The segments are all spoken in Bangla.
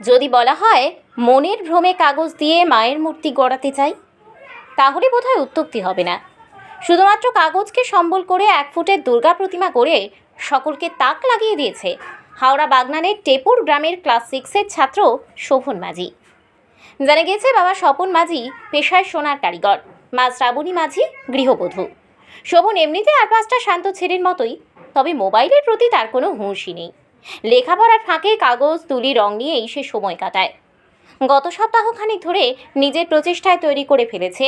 যদি বলা হয়, মনের ভ্রমে কাগজ দিয়ে মায়ের মূর্তি গড়াতে চাই, তাহলে বোধহয় উত্তক্তি হবে না। শুধুমাত্র কাগজকে সম্বল করে এক ফুটের দুর্গা প্রতিমা করে সকলকে তাক লাগিয়ে দিয়েছে হাওড়া বাগনানের টেপুর গ্রামের ক্লাস সিক্সের ছাত্র শোভন মাঝি। জানা গিয়েছে, বাবা স্বপন মাঝি পেশায় সোনার কারিগর, মা শ্রাবণী মাঝি গৃহবধূ। শোভন এমনিতে আর পাঁচটা শান্ত ছেলের মতোই, তবে মোবাইলের প্রতি তার কোনো হুঁশই নেই। লেখাপড়ার ফাঁকে কাগজ, তুলি, রং নিয়েই সে সময় কাটায়। গত সপ্তাহখানেক ধরে নিজের প্রচেষ্টায় তৈরি করে ফেলেছে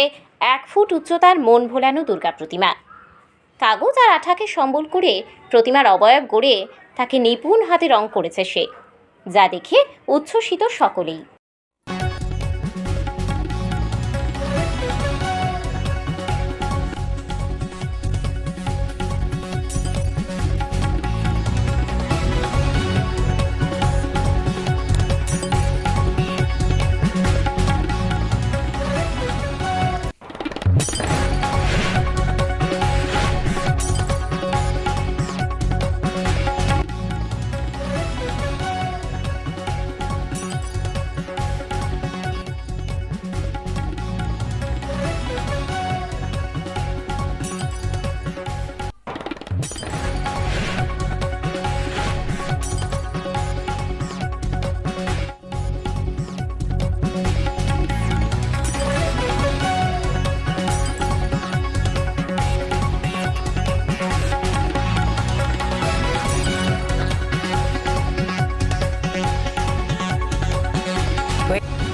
এক ফুট উচ্চতার মন ভোলানো দুর্গা প্রতিমা। কাগজ আর আঠাকে সম্বল করে প্রতিমার অবয়ব গড়ে তাকে নিপুণ হাতে রং করেছে সে, যা দেখে উচ্ছ্বসিত সকলেই। Wait.